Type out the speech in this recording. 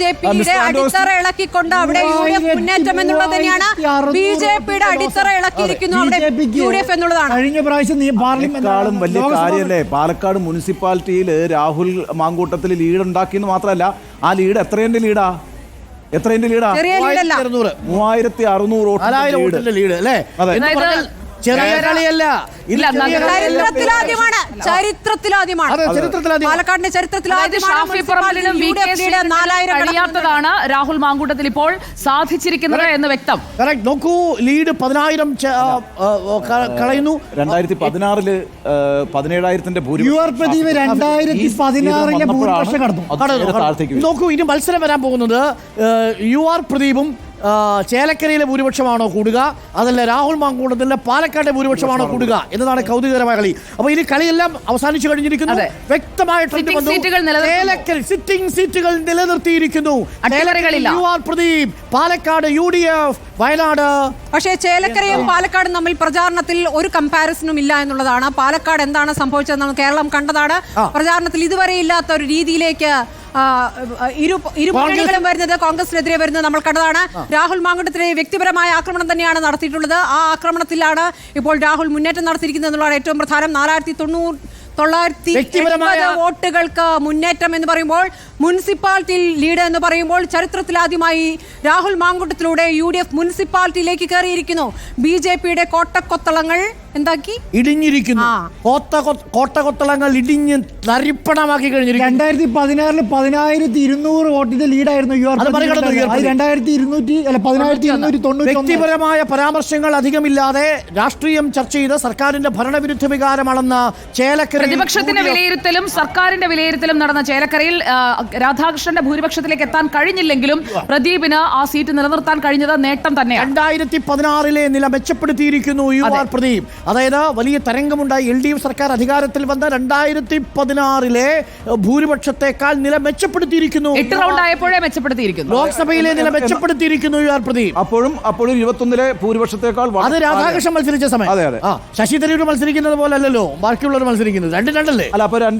J പിയുടെ അടിത്തറ ഇളക്കിക്കൊണ്ട് അവിടെ യു ഡി എഫ് മുന്നേറ്റം എന്നുള്ളത് തന്നെയാണ് ബി ജെ പിയുടെ അടിത്തറ ഇളക്കിയിരിക്കുന്നു അവിടെ യു ഡി എഫ് എന്നുള്ളതാണ്. കഴിഞ്ഞ പ്രാവശ്യം നീ വലിയ കാര്യല്ലേ കാര്യമല്ലേ? പാലക്കാട് മുനിസിപ്പാലിറ്റിയിൽ രാഹുൽ മാങ്കൂട്ടത്തിൽ ലീഡ് ഉണ്ടാക്കിയെന്ന് മാത്രമല്ല ആ ലീഡ് എത്രേന്റെ ലീഡാ? എത്രേന്റെ ലീഡാ? മൂവായിരത്തി അറുന്നൂറ്. വോട്ടിന്റെ ലീഡ്. അല്ലേ? ചെറിയ കളിയല്ല. ഇല്ല, ചരിത്രത്തിലാദ്യമാണ്. ചരിത്രത്തിലാദ്യമാണ്. പാലക്കാടിന്റെ ചരിത്രത്തിലാദ്യമാണ് രാഹുൽ മാങ്കൂട്ടത്തിൽ ഇപ്പോൾ സാധിച്ചിരിക്കുന്നത് എന്ന് വ്യക്തം. നോക്കൂ ലീഡ് പതിനായിരം കളയുന്നു. രണ്ടായിരത്തി പതിനാറിൽ പതിനേഴായിരത്തിന്റെ. നോക്കൂ ഇനി മത്സരം വരാൻ പോകുന്നത് യു ആർ പ്രദീപും ചേലക്കരയിലെ ഭൂരിപക്ഷമാണോ കൂടുക? അതല്ല രാഹുൽ മാങ്കൂടത്തിന്റെ പാലക്കാട്ടെ ഭൂരിപക്ഷമാണോ കൂടുക എന്നതാണ് കൗതുകകരമായ കളി. അപ്പൊ ഇനി കളിയെല്ലാം അവസാനിച്ചു കഴിഞ്ഞിരിക്കുന്നു. വ്യക്തമായിട്ട് സിറ്റിംഗ് സീറ്റുകൾ നിലനിർത്തിയിരിക്കുന്നു. അട്ടിമറികളില്ല. U R Pradeep Palakkad U D F Wayanad. പക്ഷേ ചേലക്കരയും പാലക്കാടും തമ്മിൽ പ്രചാരണത്തിൽ ഒരു കമ്പാരിസനും ഇല്ല എന്നുള്ളതാണ്. പാലക്കാട് എന്താണ് സംഭവിച്ചത് നമ്മൾ കേരളം കണ്ടതാണ്. പ്രചാരണത്തിൽ ഇതുവരെ ഇല്ലാത്ത ഒരു രീതിയിലേക്ക് ഇരു ഇരു മുന്നണികളും വരുന്നത് കോൺഗ്രസിനെതിരെ വരുന്നത് നമ്മൾ കണ്ടതാണ്. രാഹുൽ മാങ്കുട്ടത്തിലെ വ്യക്തിപരമായ ആക്രമണം തന്നെയാണ് നടത്തിയിട്ടുള്ളത്. ആ ആക്രമണത്തിലാണ് ഇപ്പോൾ രാഹുൽ മുന്നേറ്റം നടത്തിയിരിക്കുന്നത് എന്നുള്ളതാണ് ഏറ്റവും പ്രധാനം. നാലായിരത്തി തൊണ്ണൂറ് തൊള്ളായിരത്തി വോട്ടുകൾക്ക് മുന്നേറ്റം എന്ന് പറയുമ്പോൾ മുനിസിപ്പാലിറ്റി ലീഡ് എന്ന് പറയുമ്പോൾ ചരിത്രത്തിലാദ്യമായി രാഹുൽ മാങ്കുട്ടത്തിലൂടെ യു ഡി എഫ് മുനിസിപ്പാലിറ്റിയിലേക്ക് കയറിയിരിക്കുന്നു. ബി ജെ പിയുടെ കോട്ടക്കൊത്തളങ്ങൾ എന്താക്കി? ഇടിഞ്ഞിരിക്കുന്നു. കോട്ടകൊത്തളങ്ങൾ ഇടിഞ്ഞ് തരിപ്പണമാക്കി കഴിഞ്ഞിരിക്കുന്നു. രണ്ടായിരത്തി പതിനാറിൽ പതിനായിരത്തി ഇരുന്നൂറ് വോട്ടിന്റെ ലീഡായിരുന്നു യു ആർ രണ്ടായിരത്തി ഇരുന്നൂറ്റി അല്ല പതിനായിരത്തി ഇരുന്നൂറ്റി തൊണ്ണൂറ്റി വ്യക്തിപരമായ പരാമർശങ്ങൾ അധികമില്ലാതെ രാഷ്ട്രീയം ചർച്ച ചെയ്ത് സർക്കാരിന്റെ ഭരണവിരുദ്ധ വികാരമാണെന്ന് ചേലക്കര പ്രതിപക്ഷത്തിന്റെ വിലയിരുത്തലും സർക്കാരിന്റെ വിലയിരുത്തലും നടന്ന ചേലക്കരയിൽ രാധാകൃഷ്ണന്റെ ഭൂരിപക്ഷത്തിലേക്ക് എത്താൻ കഴിഞ്ഞില്ലെങ്കിലും പ്രദീപിന് ആ സീറ്റ് നിലനിർത്താൻ കഴിഞ്ഞത് നേട്ടം തന്നെ രണ്ടായിരത്തി പതിനാറിലെ നില മെച്ചപ്പെടുത്തിയിരിക്കുന്നു യു ആർ പ്രദീപ്. അതായത് വലിയ തരംഗമുണ്ടായി. എൽ ഡി എഫ് സർക്കാർ അധികാരത്തിൽ വന്ന രണ്ടായിരത്തി പതിനാറിലെ ഭൂരിപക്ഷത്തെക്കാൾ നില മെച്ചപ്പെടുത്തിയിരിക്കുന്നു. എട്ട് റൗണ്ട് ആയപ്പോഴേ മെച്ചപ്പെടുത്തിയിരിക്കുന്നു. ലോക്സഭയിലെ നില മെച്ചപ്പെടുത്തിയിരിക്കുന്നു യു ആർ പ്രദീപ്. അപ്പോഴും അപ്പോഴും ഇരുപത്തൊന്നിലെ ഭൂരിപക്ഷത്തെക്കാൾ അത് രാധാകൃഷ്ണൻ മത്സരിച്ച സമയം. അതെ, അതെ. ശശി തരൂർ മത്സരിക്കുന്നത് പോലെ അല്ലല്ലോ. ബാക്കിയുള്ളവർ മത്സരിക്കുന്നത്. രണ്ടും രണ്ടല്ലേ? അല്ല അപ്പൊ രണ്ട്